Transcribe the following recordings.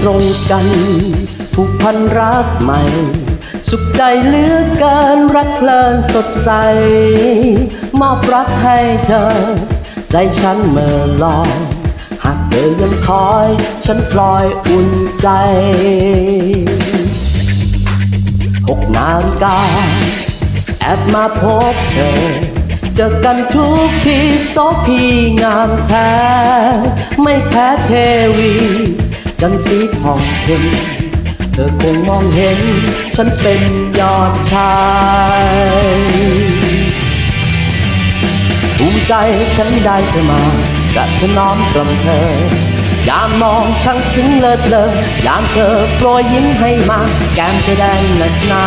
ตรงกันผูกพันรักใหม่ สุขใจเหลือเกินรักเพลินสดใส มอบรักให้เธอ ใจฉันเมื่อลอย หากเธอยังคอย ฉันพลอยอุ่นใจหกนาฬิกาแอบมาพบเธอเจอกันทุกทีโซพีงามแท้ ไม่แพ้เทวี จันสีผ่องเพ็ญเธอคงมองเห็น ฉันเป็นยอดชายภูมิใจฉันได้เธอมาจะถนอมกลมเธอยามมองช่างซึ้งเลิศเลยยามเธอโปรยยิ้มให้มา แก้มเธอแดงหนักหนา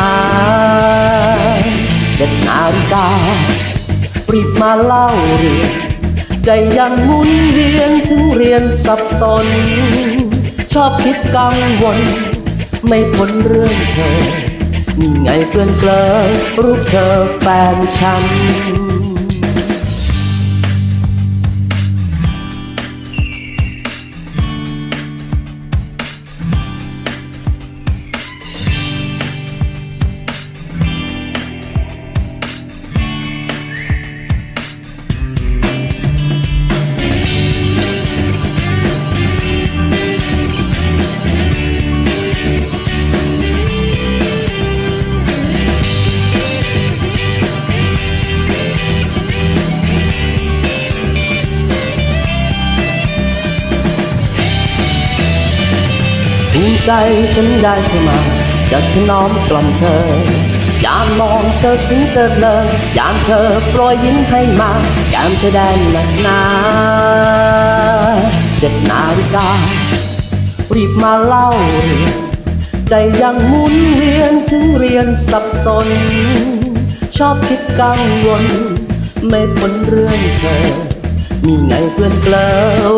เจ็ดนาฬิการีบมาเล่าเรื่องใจยังหมุนเวียนถึงเรียนสับสน ชอบคิดกังวล ไม่พ้นเรื่องเธอมีไงเพื่อนเกลอรูปเธอแฟนฉัน ใจฉันได้เธอมาจะถนอมกล่อมเธอยามมองเธอซึ้งเกิดเลยยามเธอโปรยยิ้มให้มาแก้มเธอแดงหนักหนาเจ็ดนาฬิการีบมาเล่าเรื่องใจยังหมุนเวียนถึงเรียนสับสน ชอบคิดกังวล ไม่พ้นเรื่องเธอ มีไงเพื่อนเกลอ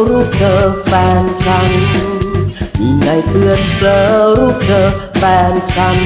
รูปเธอแฟนฉัน มีไงเพื่อนเธอรูปเธอแฟนฉัน